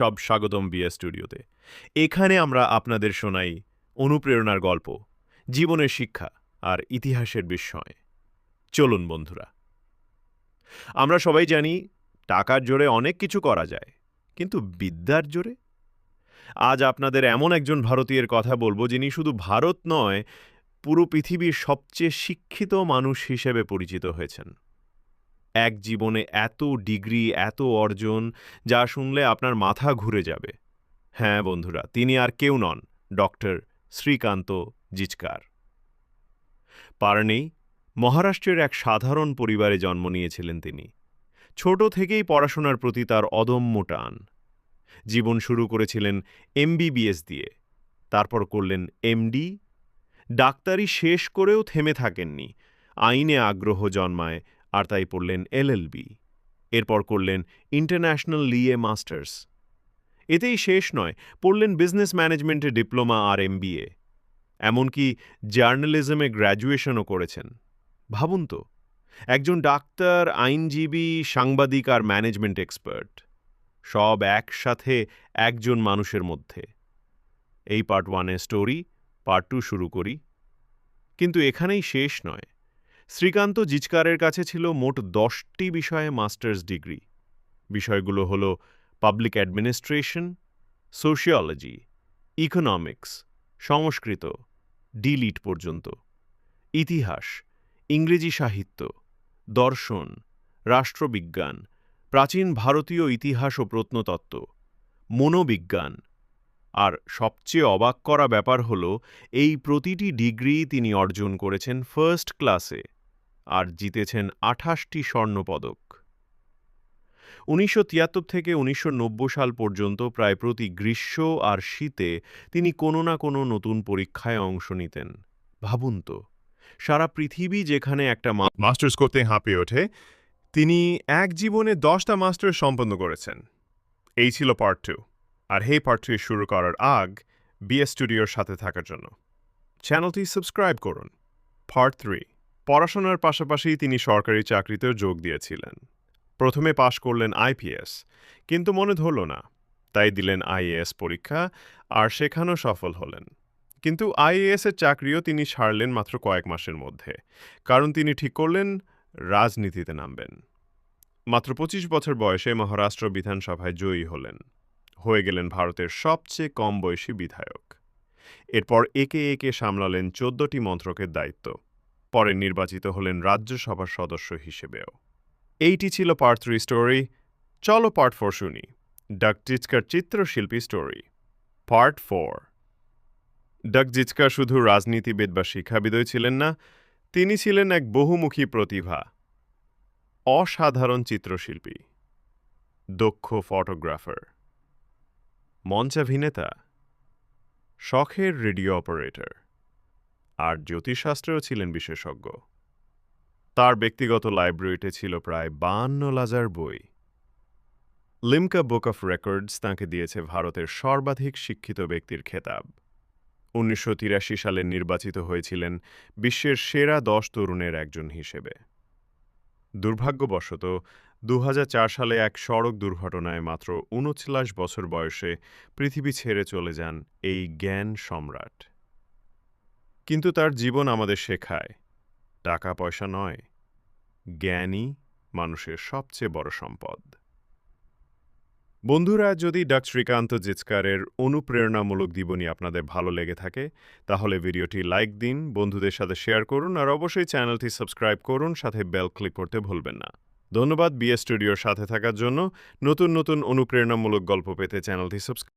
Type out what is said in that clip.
সব স্বাগতম বিএস স্টুডিওতে। এখানে আমরা আপনাদের শোনাই অনুপ্রেরণার গল্প, জীবনের শিক্ষা আর ইতিহাসের বিস্ময়। চলুন বন্ধুরা। আমরা সবাই জানি টাকার জোরে অনেক কিছু করা যায়, কিন্তু বিদ্যার জোরে? আজ আপনাদের এমন একজন ভারতীয়ের কথা বলব যিনি শুধু ভারত নয়, পুরো পৃথিবীর সবচেয়ে শিক্ষিত মানুষ হিসেবে পরিচিত হয়েছেন। এক জীবনে এত ডিগ্রি, এত অর্জন যা শুনলে আপনার মাথা ঘুরে যাবে। হ্যাঁ বন্ধুরা, তিনি আর কেউ নন, ডক্টর শ্রীকান্ত জিচকার। পারণেই মহারাষ্ট্রের এক সাধারণ পরিবারে জন্ম নিয়েছিলেন তিনি। ছোট থেকেই পড়াশোনার প্রতি তার অদম্য টান। জীবন শুরু করেছিলেন এমবিবিএস দিয়ে। তারপর করলেন এমডি। ডাক্তারি শেষ করেও থেমে থাকেননি। আইনে আগ্রহ জন্মায় আর তাই পড়লেন এলএলবি এরপর করলেন ইন্টারন্যাশনাল লিএ মাস্টার্স। এতেই শেষ নয়, পড়লেন বিজনেস ম্যানেজমেন্টে ডিপ্লোমা আর এমবিএ এমনকি জার্নালিজমে গ্র্যাজুয়েশনও করেছেন। ভাবুন তো, একজন ডাক্তার, আইনজীবী, সাংবাদিক আর ম্যানেজমেন্ট এক্সপার্ট, সব একসাথে একজন মানুষের মধ্যে। এই পার্ট ওয়ানের স্টোরি, পার্ট টু শুরু করি। কিন্তু এখানেই শেষ নয়। শ্রীকান্ত জিচকারের কাছে ছিল মোট দশটি বিষয়ে মাস্টার্স ডিগ্রি। বিষয়গুলো হল public administration, sociology, economics, Sanskrit, DLitt পর্যন্ত। ইতিহাস, ইংরেজি সাহিত্য, দর্শন, রাষ্ট্রবিজ্ঞান, প্রাচীন ভারতীয় ইতিহাস ও প্রত্নতত্ত্ব, মনোবিজ্ঞান। আর সবচেয়ে অবাক করা ব্যাপার হল, এই প্রতিটি ডিগ্রি তিনি অর্জন করেছেন ফার্স্ট ক্লাসে। আর জিতেছেন আঠাশটি স্বর্ণপদক। উনিশশো তিয়াত্তর থেকে উনিশশো নব্বই সাল পর্যন্ত প্রায় প্রতি গ্রীষ্ম আর শীতে তিনি কোনো না কোনো নতুন পরীক্ষায় অংশ নিতেন। ভাবুন তো, সারা পৃথিবী যেখানে একটা মাস্টার্স করতে হাঁপিয়ে ওঠে, তিনি এক জীবনে দশটা মাস্টার্স সম্পন্ন করেছেন। এই ছিল পার্ট টু আর হে পার্ট থ্রি শুরু করার আগ বিএস স্টুডিওর সাথে থাকার জন্য। চ্যানেলটি সাবস্ক্রাইব করুন। পার্ট থ্রি পড়াশোনার পাশাপাশি তিনি সরকারি চাকরিতেও যোগ দিয়েছিলেন। প্রথমে পাশ করলেন আইপিএস কিন্তু মনে ধরল না। তাই দিলেন আইএএস পরীক্ষা আর সেখানেও সফল হলেন। কিন্তু আইএএস এর চাকরিও তিনি ছাড়লেন মাত্র কয়েক মাসের মধ্যে, কারণ তিনি ঠিক করলেন, রাজনীতিতে নামবেন। মাত্র পঁচিশ বছর বয়সে মহারাষ্ট্র বিধানসভায় জয়ী হলেন। হয়ে গেলেন ভারতের সবচেয়ে কম বয়সী বিধায়ক। এরপর একে একে সামলালেন চোদ্দটি মন্ত্রকের দায়িত্ব। পরে নির্বাচিত হলেন রাজ্যসভার সদস্য হিসেবেও। এইটি ছিল পার্ট থ্রি স্টোরি চলো পার্ট ফোর শুনি। ডাক জিচকার চিত্রশিল্পী স্টোরি পার্ট ফোর ডাক জিচকা শুধু রাজনীতিবিদ বা শিক্ষাবিদই ছিলেন না, তিনি ছিলেন এক বহুমুখী প্রতিভা। অসাধারণ চিত্রশিল্পী। দক্ষ ফটোগ্রাফার মঞ্চাভিনেতা। শখের রেডিও অপারেটর আর জ্যোতিষশাস্ত্রেও ছিলেন বিশেষজ্ঞ। তার ব্যক্তিগত লাইব্রেরিতে ছিল প্রায় বান্ন লাজার বই। লিমকা বুক অফ রেকর্ডস তাঁকে দিয়েছে ভারতের সর্বাধিক শিক্ষিত ব্যক্তির খেতাব। উনিশশো তিরাশি সালে নির্বাচিত হয়েছিলেন বিশ্বের সেরা দশ তরুণের একজন হিসেবে। দুর্ভাগ্যবশত দু হাজার চার সালে এক সড়ক দুর্ঘটনায় মাত্র উনচল্লিশ বছর বয়সে পৃথিবী ছেড়ে চলে যান এই জ্ঞান সম্রাট। কিন্তু তার জীবন আমাদের শেখায়। টাকা পয়সা নয়, জ্ঞানই মানুষের সবচেয়ে বড় সম্পদ। বন্ধুরা, যদি ডাক শ্রীকান্ত জিচকারের অনুপ্রেরণামূলক জীবনী আপনাদের ভালো লেগে থাকে, তাহলে ভিডিওটি লাইক দিন, বন্ধুদের সাথে শেয়ার করুন, আর অবশ্যই চ্যানেলটি সাবস্ক্রাইব করুন, সাথে বেল ক্লিক করতে ভুলবেন না। ধন্যবাদ, বিএস স্টুডিওর সাথে থাকার জন্য। নতুন নতুন অনুপ্রেরণামূলক গল্প পেতে চ্যানেলটি সাবস্ক্রাইব